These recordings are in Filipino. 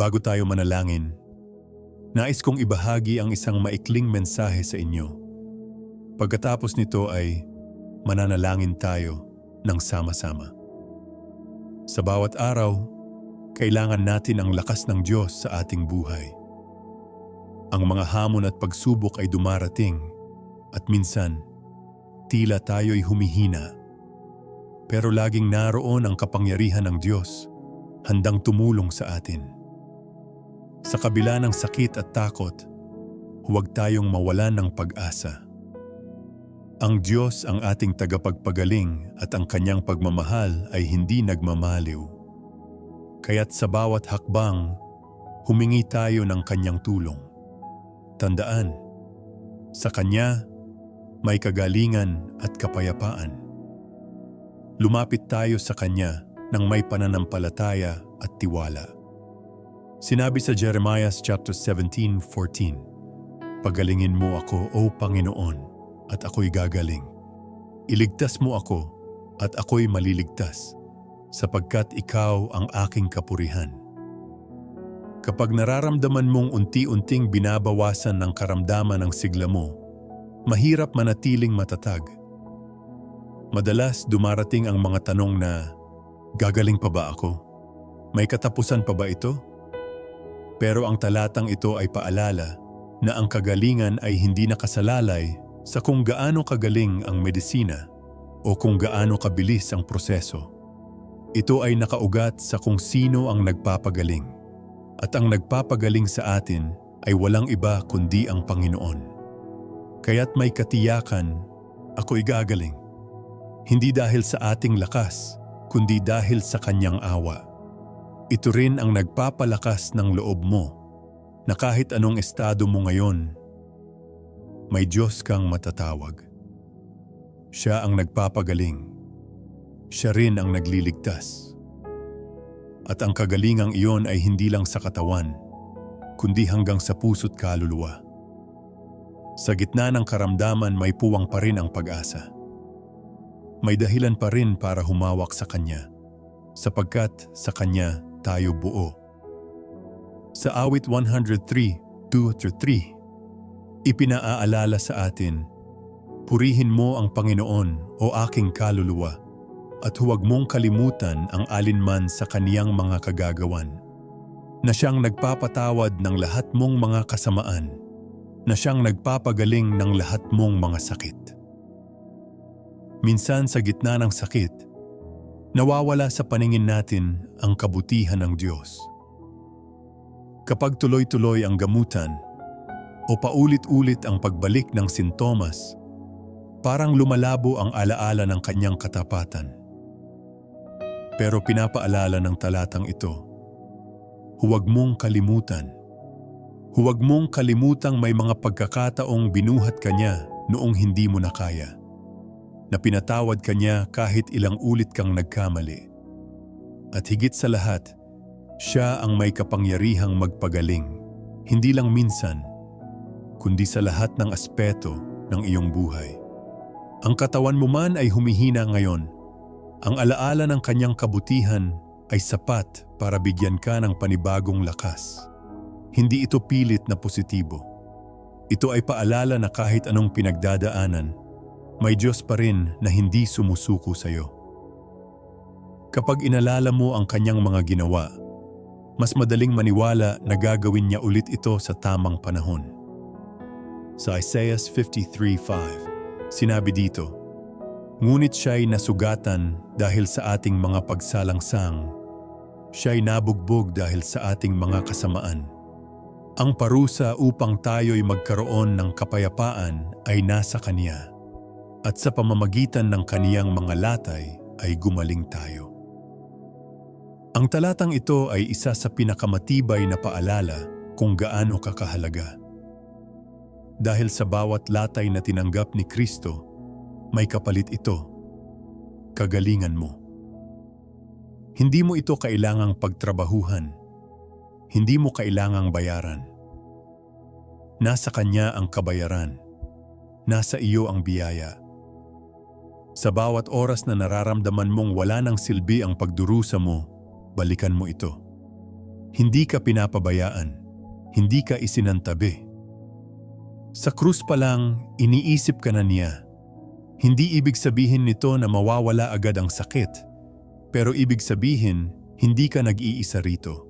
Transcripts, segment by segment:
Bago tayo manalangin, nais kong ibahagi ang isang maikling mensahe sa inyo. Pagkatapos nito ay mananalangin tayo ng sama-sama. Sa bawat araw, kailangan natin ang lakas ng Diyos sa ating buhay. Ang mga hamon at pagsubok ay dumarating at minsan, tila tayo'y humihina. Pero laging naroon ang kapangyarihan ng Diyos, handang tumulong sa atin. Sa kabila ng sakit at takot, huwag tayong mawalan ng pag-asa. Ang Diyos ang ating tagapagpagaling at ang kanyang pagmamahal ay hindi nagmamaliw. Kaya't sa bawat hakbang, humingi tayo ng kanyang tulong. Tandaan, sa kanya may kagalingan at kapayapaan. Lumapit tayo sa kanya ng may pananampalataya at tiwala. Sinabi sa Jeremiah chapter 17:14, Pagalingin mo ako, O Panginoon, at ako'y gagaling. Iligtas mo ako, at ako'y maliligtas, sapagkat ikaw ang aking kapurihan. Kapag nararamdaman mong unti-unting binabawasan ng karamdaman ng sigla mo, mahirap manatiling matatag. Madalas dumarating ang mga tanong na, Gagaling pa ba ako? May katapusan pa ba ito? Pero ang talatang ito ay paalala na ang kagalingan ay hindi nakasalalay sa kung gaano kagaling ang medisina o kung gaano kabilis ang proseso. Ito ay nakaugat sa kung sino ang nagpapagaling. At ang nagpapagaling sa atin ay walang iba kundi ang Panginoon. Kaya't may katiyakan, ako'y gagaling. Hindi dahil sa ating lakas, kundi dahil sa kanyang awa. Ito rin ang nagpapalakas ng loob mo na kahit anong estado mo ngayon, may Diyos kang matatawag. Siya ang nagpapagaling. Siya rin ang nagliligtas. At ang kagalingang iyon ay hindi lang sa katawan, kundi hanggang sa puso't kaluluwa. Sa gitna ng karamdaman may puwang pa rin ang pag-asa. May dahilan pa rin para humawak sa Kanya, sapagkat sa Kanya tayo buo. Sa awit 103, 2-3, ipinaaalala sa atin, Purihin mo ang Panginoon o aking kaluluwa, at huwag mong kalimutan ang alinman sa kaniyang mga kagagawan. Na siyang nagpapatawad ng lahat mong mga kasamaan, na siyang nagpapagaling ng lahat mong mga sakit. Minsan sa gitna ng sakit, nawawala sa paningin natin ang kabutihan ng Diyos. Kapag tuloy-tuloy ang gamutan o paulit-ulit ang pagbalik ng sintomas, parang lumalabo ang alaala ng kanyang katapatan. Pero pinapaalala ng talatang ito, huwag mong kalimutan. Huwag mong kalimutang may mga pagkakataong binuhat ka niya noong hindi mo na kaya na pinatawad ka niya kahit ilang ulit kang nagkamali. At higit sa lahat, siya ang may kapangyarihang magpagaling, hindi lang minsan, kundi sa lahat ng aspeto ng iyong buhay. Ang katawan mo man ay humihina ngayon, ang alaala ng kanyang kabutihan ay sapat para bigyan ka ng panibagong lakas. Hindi ito pilit na positibo. Ito ay paalala na kahit anong pinagdadaanan, may Diyos pa rin na hindi sumusuko sa iyo. Kapag inalala mo ang kanyang mga ginawa, mas madaling maniwala na gagawin niya ulit ito sa tamang panahon. Sa Isaiah 53.5, sinabi dito, Ngunit siya'y nasugatan dahil sa ating mga pagsalangsang, siya'y nabugbog dahil sa ating mga kasamaan. Ang parusa upang tayo'y magkaroon ng kapayapaan ay nasa Kanya at sa pamamagitan ng kaniyang mga latay ay gumaling tayo. Ang talatang ito ay isa sa pinakamatibay na paalala kung gaano kakahalaga. Dahil sa bawat latay na tinanggap ni Kristo, may kapalit ito, kagalingan mo. Hindi mo ito kailangang pagtrabahuhan. Hindi mo kailangang bayaran. Nasa Kanya ang kabayaran. Nasa iyo ang biyaya. Sa bawat oras na nararamdaman mong wala ng silbi ang pagdurusa mo, balikan mo ito. Hindi ka pinapabayaan. Hindi ka isinantabi. Sa krus pa lang, iniisip ka na niya. Hindi ibig sabihin nito na mawawala agad ang sakit, pero ibig sabihin, hindi ka nag-iisa rito.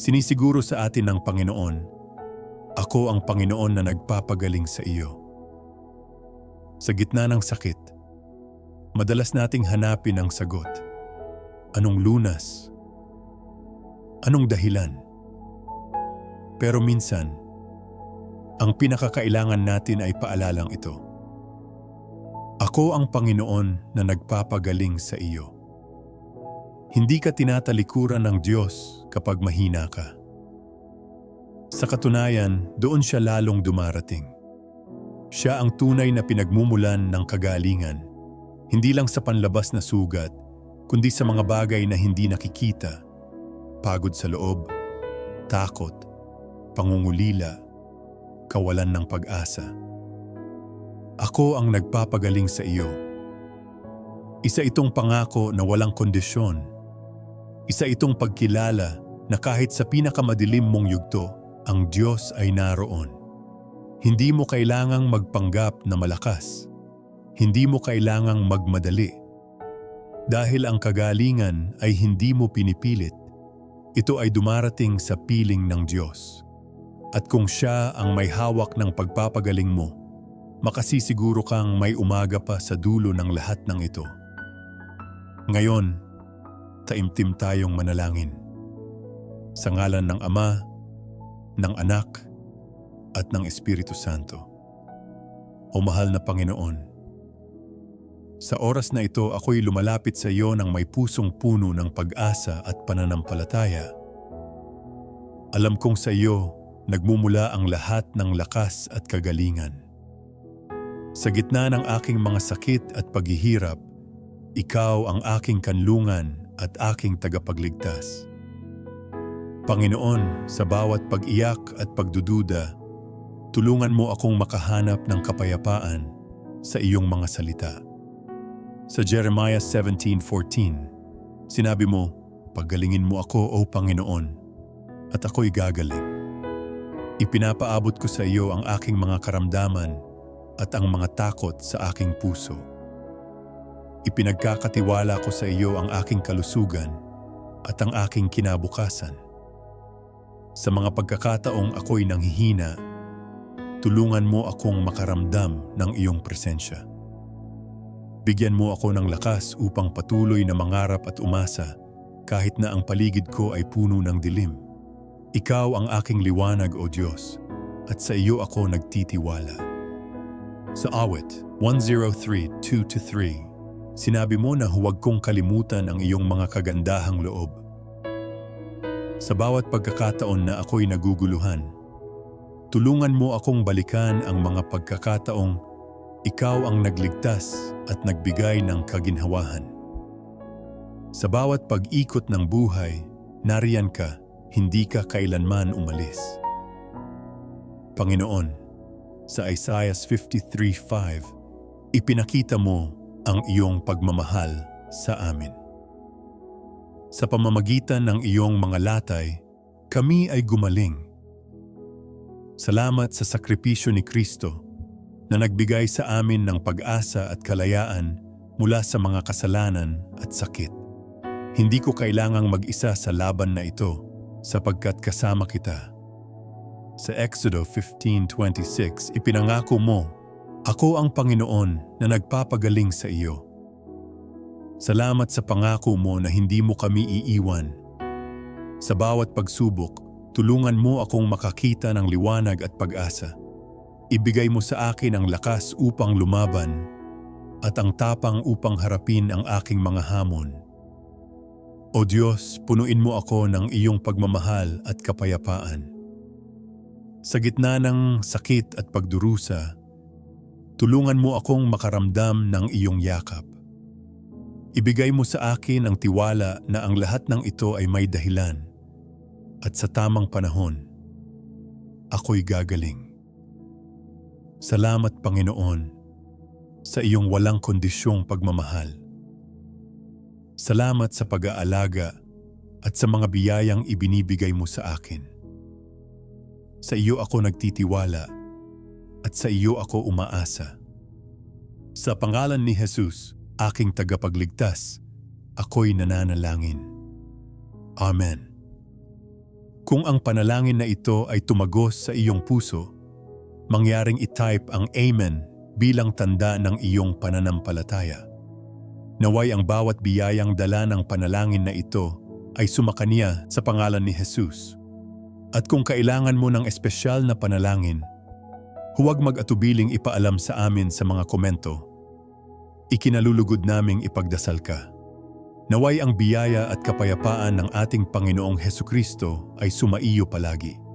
Sinisiguro sa atin ng Panginoon, Ako ang Panginoon na nagpapagaling sa iyo. Sa gitna ng sakit, madalas nating hanapin ang sagot. Anong lunas? Anong dahilan? Pero minsan, ang pinakakailangan natin ay paalalang ito. Ako ang Panginoon na nagpapagaling sa iyo. Hindi ka tinatalikuran ng Diyos kapag mahina ka. Sa katunayan, doon siya lalong dumarating. Siya ang tunay na pinagmumulan ng kagalingan, hindi lang sa panlabas na sugat, kundi sa mga bagay na hindi nakikita, pagod sa loob, takot, pangungulila, kawalan ng pag-asa. Ako ang nagpapagaling sa iyo. Isa itong pangako na walang kondisyon isa itong pagkilala na kahit sa pinakamadilim mong yugto, ang Diyos ay naroon. Hindi mo kailangang magpanggap na malakas. Hindi mo kailangang magmadali. Dahil ang kagalingan ay hindi mo pinipilit. Ito ay dumarating sa piling ng Diyos. At kung siya ang may hawak ng pagpapagaling mo, makasisiguro kang may umaga pa sa dulo ng lahat ng ito. Ngayon, taimtim tayong manalangin. Sa ngalan ng Ama, ng Anak, at ng Espiritu Santo. O mahal na Panginoon, sa oras na ito ako'y lumalapit sa iyo ng may pusong puno ng pag-asa at pananampalataya. Alam kong sa iyo nagmumula ang lahat ng lakas at kagalingan. Sa gitna ng aking mga sakit at paghihirap, ikaw ang aking kanlungan at aking tagapagligtas. Panginoon, sa bawat pag-iyak at pagdududa, tulungan mo akong makahanap ng kapayapaan sa iyong mga salita. Sa Jeremiah 17.14, sinabi mo, Paggalingin mo ako, O Panginoon, at ako'y gagaling. Ipinapaabot ko sa iyo ang aking mga karamdaman at ang mga takot sa aking puso Ipinagkakatiwala ko sa iyo ang aking kalusugan at ang aking kinabukasan. Sa mga pagkakataong ako'y nanghihina, tulungan mo akong makaramdam ng iyong presensya. Bigyan mo ako ng lakas upang patuloy na mangarap at umasa kahit na ang paligid ko ay puno ng dilim. Ikaw ang aking liwanag, O Diyos, at sa iyo ako nagtitiwala. Sa awit 103.2-3 Sinabi mo na huwag kong kalimutan ang iyong mga kagandahang loob. Sa bawat pagkakataon na ako'y naguguluhan, tulungan mo akong balikan ang mga pagkakataong ikaw ang nagligtas at nagbigay ng kaginhawahan. Sa bawat pag-ikot ng buhay, nariyan ka, hindi ka kailanman umalis. Panginoon, sa Isaiah 53.5, ipinakita mo ang iyong pagmamahal sa amin. Sa pamamagitan ng iyong mga latay, kami ay gumaling. Salamat sa sakripisyo ni Kristo na nagbigay sa amin ng pag-asa at kalayaan mula sa mga kasalanan at sakit. Hindi ko kailangang mag-isa sa laban na ito sapagkat kasama kita. Sa Exodo 15.26, ipinangako mo ako ang Panginoon na nagpapagaling sa iyo. Salamat sa pangako mo na hindi mo kami iiwan. Sa bawat pagsubok, tulungan mo akong makakita ng liwanag at pag-asa. Ibigay mo sa akin ang lakas upang lumaban at ang tapang upang harapin ang aking mga hamon. O Diyos, punuin mo ako ng iyong pagmamahal at kapayapaan. Sa gitna ng sakit at pagdurusa, Tulungan mo akong makaramdam ng iyong yakap. Ibigay mo sa akin ang tiwala na ang lahat ng ito ay may dahilan at sa tamang panahon, ako'y gagaling. Salamat Panginoon sa iyong walang kondisyong pagmamahal. Salamat sa pag-aalaga at sa mga biyayang ibinibigay mo sa akin. Sa iyo ako nagtitiwala at sa iyo ako umaasa. Sa pangalan ni Jesus, aking tagapagligtas, ako'y nananalangin. Amen. Kung ang panalangin na ito ay tumagos sa iyong puso, mangyaring itype ang Amen bilang tanda ng iyong pananampalataya. Naway ang bawat biyayang dala ng panalangin na ito ay sumakanya sa pangalan ni Jesus. At kung kailangan mo ng espesyal na panalangin, huwag mag-atubiling ipaalam sa amin sa mga komento. Ikinalulugod naming ipagdasal ka. Naway ang biyaya at kapayapaan ng ating Panginoong Heso Kristo ay sumaiyo palagi.